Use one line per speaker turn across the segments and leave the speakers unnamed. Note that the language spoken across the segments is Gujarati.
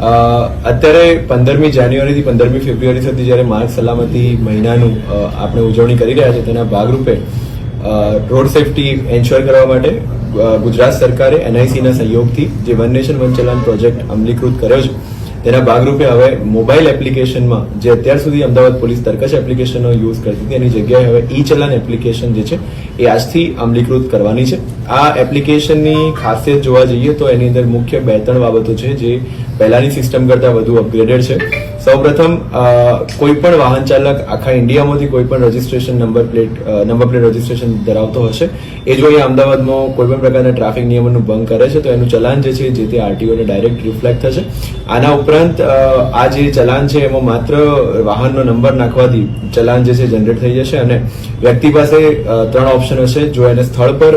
અત્યારે પંદરમી જાન્યુઆરીથી પંદરમી ફેબ્રુઆરી સુધી જ્યારે માર્ગ સલામતી મહિનાનું આપણે ઉજવણી કરી રહ્યા છે, તેના ભાગરૂપે રોડ સેફટી એન્શ્યોર કરવા માટે ગુજરાત સરકારે એનઆઈસીના સહયોગથી જે one nation, one challan project અમલીકૃત કર્યો છે, તેના ભાગરૂપે હવે મોબાઈલ એપ્લિકેશનમાં, જે અત્યાર સુધી અમદાવાદ પોલીસ તર્કશ એપ્લિકેશનનો યુઝ કરતી હતી, એની જગ્યાએ હવે ઈ ચલાન એપ્લિકેશન જે છે, એ આજથી અમલીકૃત કરવાની છે. આ એપ્લિકેશનની ખાસિયત જોવા જઈએ તો એની અંદર મુખ્ય બે ત્રણ બાબતો છે જે પહેલાની સિસ્ટમ કરતાં વધુ અપગ્રેડેડ છે. સૌપ્રથમ કોઈ પણ વાહન ચાલક આખા ઇન્ડિયામાંથી કોઈ પણ registration number plate number plate registration ધરાવતો હશે, એ જો અહીંયા અમદાવાદમાં કોઈ પણ પ્રકારના ટ્રાફિક નિયમોનું ભંગ કરે છે, તો એનું ચલાન જે છે, જે તે આરટીઓને ડાયરેક્ટ રિફ્લેક્ટ થશે. આના ઉપરાંત આ જે ચલાન છે, એમાં માત્ર વાહનનો નંબર નાખવાથી ચલાન જે છે જનરેટ થઈ જશે અને વ્યક્તિ પાસે ત્રણ ઓપ્શન હશે. જો એને સ્થળ પર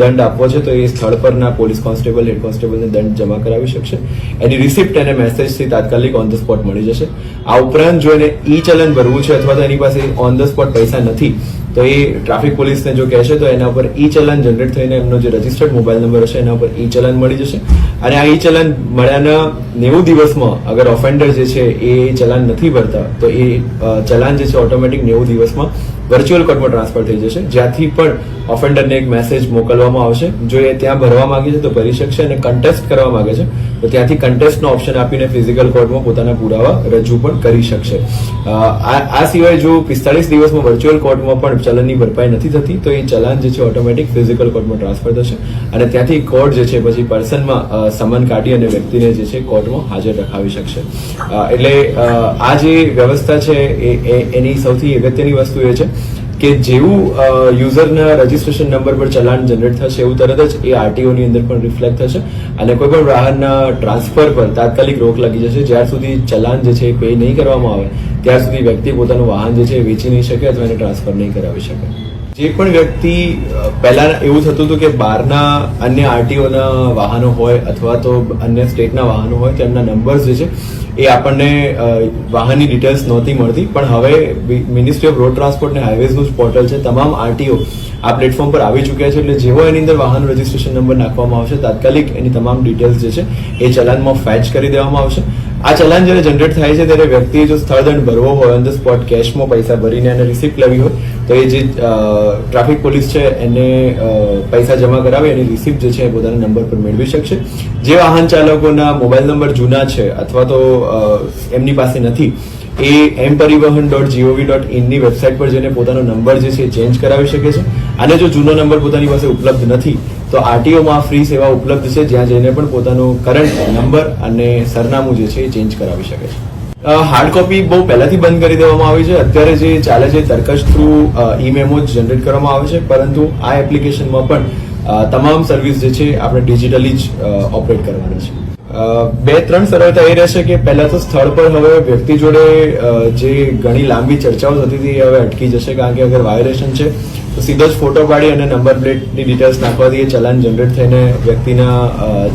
દંડ આપવો છે, તો એ સ્થળ પરના પોલીસ કોન્સ્ટેબલ હેડ કોન્સ્ટેબલને દંડ જમા કરાવી શકશે. એની રિસિપ્ટ અને મેસેજથી તાત્કાલિક ઓન ધ સ્પોટ મળી જશે. આ ઉપરાંત જો એને ઈ ચલન ભરવું છે અથવા તો એની પાસે ઓન ધ સ્પોટ પૈસા નથી, તો એ ટ્રાફિક પોલીસને જો કહેશે, તો એના ઉપર ઈ ચલન જનરેટ થઈને એમનો જે રજિસ્ટર્ડ મોબાઈલ નંબર હશે, એના ઉપર ઈ ચલન મળી જશે. અને આ ઈ ચલન મળ્યાના નેવું દિવસમાં અગર ઓફેન્ડર જે છે એ ચલાન નથી ભરતા, તો એ ચલન જે છે ઓટોમેટિક નેવું દિવસમાં વર્ચ્યુઅલ કોર્ટમાં ટ્રાન્સફર થઈ જશે. જ્યાંથી પણ ઓફેન્ડરને એક મેસેજ મોકલવામાં આવશે. જો એ ત્યાં ભરવા માંગે છે, તો ભરી શકશે અને કન્ટેસ્ટ કરવા માંગે છે, તો ત્યાંથી કન્ટેસ્ટનો ઓપ્શન આપીને ફિઝિકલ કોર્ટમાં પોતાના પુરાવા રજૂ પણ કરી શકશે. આ સિવાય જો પિસ્તાળીસ દિવસમાં વર્ચ્યુઅલ કોર્ટમાં પણ ચલનની ભરપાઈ નથી થતી, તો એ ચલન જે છે ઓટોમેટિક ફિઝિકલ કોર્ટમાં ટ્રાન્સફર થશે. અને ત્યાંથી કોર્ટ જે છે પછી પર્સનમાં સમન કાઢી અને વ્યક્તિને જે છે કોર્ટમાં હાજર રખાવી શકશે. એટલે આ જે વ્યવસ્થા છે એ- એની સૌથી અગત્યની વસ્તુ એ છે કે જેવું યુઝરના રજિસ્ટ્રેશન નંબર પર ચલાન જનરેટ થશે, એવું તરત જ એ આરટીઓની અંદર પણ રિફ્લેક્ટ થશે. અને કોઈ પણ વાહનના ટ્રાન્સફર પર તાત્કાલિક રોક લાગી જશે. જ્યાર સુધી ચલાન જે છે એ પે નહીં કરવામાં આવે ત્યાર સુધી વ્યક્તિ પોતાનું વાહન જે છે વેચી નહીં શકે અથવા એને ટ્રાન્સફર નહીં કરાવી શકે. જે પણ વ્યક્તિ પહેલા એવું થતું હતું કે બહારના અન્ય આરટીઓના વાહનો હોય અથવા તો અન્ય સ્ટેટના વાહનો હોય, તેમના નંબર્સ જે છે, એ આપણને વાહનની ડિટેલ્સ નહોતી મળતી. પણ હવે મિનિસ્ટ્રી ઓફ રોડ ટ્રાન્સપોર્ટ અને હાઈવેઝનું જ પોર્ટલ છે. તમામ આરટીઓ આ પ્લેટફોર્મ પર આવી ચૂક્યા છે. એટલે જેવો એની અંદર વાહન રજીસ્ટ્રેશન નંબર નાખવામાં આવશે, તાત્કાલિક એની તમામ ડિટેલ્સ જે છે, એ ચલાનમાં ફેચ કરી દેવામાં આવશે. આ ચલાન જ્યારે જનરેટ થાય છે, ત્યારે વ્યક્તિએ જો સ્થળ દંડ ભરવો હોય ઓન ધ સ્પોટ કેશમાં પૈસા ભરીને એને રિસિપ્ટ લેવી હોય તો એ જે ટ્રાફિક પોલીસ છે, એને પૈસા જમા કરાવી, એની રિસિપ્ટ જે છે, એ પોતાના નંબર પર મેળવી શકશે. જે વાહન ચાલકોના મોબાઈલ નંબર જૂના છે, અથવા તો એમની પાસે નથી, એ એમ Parivahan dot G O V dot ઇનની website પર જઈને પોતાનો નંબર જે છે ચેન્જ કરાવી શકે છે. અને જો જૂનો નંબર પોતાની પાસે ઉપલબ્ધ નથી, તો આરટીઓમાં ફ્રી સેવા ઉપલબ્ધ છે, જ્યાં જઈને પણ પોતાનો કરંટ નંબર અને સરનામું જે છે, એ ચેન્જ કરાવી શકે છે. હાર્ડ કોપી બહુ પહેલાથી બંધ કરી દેવામાં આવી છે. અત્યારે જે ચાલે છે તર્કશ થ્રુ ઈ મેમો જનરેટ કરવામાં આવે છે. પરંતુ આ એપ્લિકેશનમાં પણ તમામ સર્વિસ જે છે આપણે ડિજિટલી જ ઓપરેટ કરવાની છે. બે ત્રણ સરળતા એ રહેશે કે પહેલા તો સ્થળ પર હવે વ્યક્તિ જોડે જે ઘણી લાંબી ચર્ચાઓ થતી હતી એ હવે અટકી જશે કારણ કે અગર વાયોલેશન છે તો સીધો જ ફોટો પાડી અને નંબર પ્લેટની ડિટેલ્સ નાખવાથી એ ચલાન જનરેટ થઈને વ્યક્તિના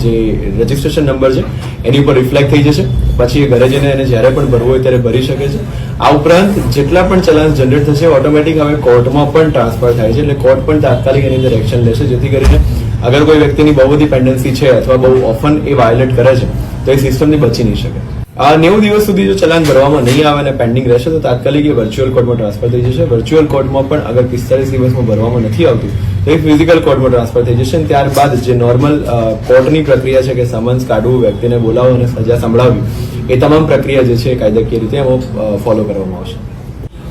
જે રજીસ્ટ્રેશન નંબર છે, એની ઉપર રિફ્લેક્ટ થઈ જશે. પછી એ ઘરે જઈને એને જ્યારે પણ ભરવું હોય ત્યારે ભરી શકે છે. આ ઉપરાંત જેટલા પણ ચલાન જનરેટ થશે ઓટોમેટિક હવે કોર્ટમાં પણ ટ્રાન્સફર થાય છે. એટલે કોર્ટ પણ તાત્કાલિક એની અંદર એક્શન લેશે, જેથી કરીને અગર કોઈ વ્યક્તિની બહુ બધી પેન્ડન્સી છે અથવા બહુ ઓફન એ વાયોલેટ કરે છે, તો એ સિસ્ટમથી બચી નહીં શકે. નેવું દિવસ સુધી જો ચલાન ભરવામાં નહીં આવે અને પેન્ડિંગ રહેશે, તો તાત્કાલિક એ વર્ચ્યુઅલ કોર્ટમાં ટ્રાન્સફર થઈ જશે. વર્ચ્યુઅલ કોર્ટમાં પણ અગર પિસ્તાલીસ દિવસમાં ભરવામાં નથી આવતું, તો એ ફિઝિકલ કોર્ટમાં ટ્રાન્સફર થઈ જશે અને ત્યારબાદ જે નોર્મલ કોર્ટની પ્રક્રિયા છે કે સમન્સ કાઢવું, વ્યક્તિને બોલાવવું અને સજા સંભળાવવી, એ તમામ પ્રક્રિયા જે છે કાયદાકીય રીતે એમાં ફોલો કરવામાં આવશે.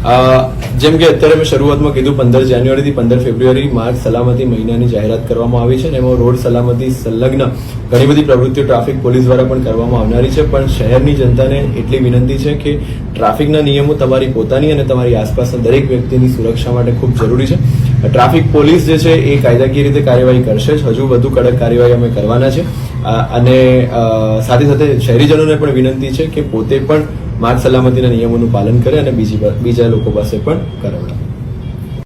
જેમ કે અત્યારે મેં શરૂઆતમાં કીધું, પંદર જાન્યુઆરીથી પંદર ફેબ્રુઆરી માર્ગ સલામતી મહિનાની જાહેરાત કરવામાં આવી છે અને એમાં રોડ સલામતી સંલગ્ન ઘણી બધી પ્રવૃત્તિઓ ટ્રાફિક પોલીસ દ્વારા પણ કરવામાં આવનારી છે. પણ શહેરની જનતાને એટલી વિનંતી છે કે ટ્રાફિકના નિયમો તમારી પોતાની અને તમારી આસપાસના દરેક વ્યક્તિની સુરક્ષા માટે ખૂબ જરૂરી છે. ટ્રાફિક પોલીસ જે છે એ કાયદાકીય રીતે કાર્યવાહી કરશે જ. હજુ વધુ કડક કાર્યવાહી અમે કરવાના છે. અને સાથે સાથે શહેરીજનોને પણ વિનંતી છે કે પોતે પણ માર્ગ સલામતીના નિયમોનું પાલન કરે અને બીજી બીજા લોકો પાસે પણ કરાવડાવે.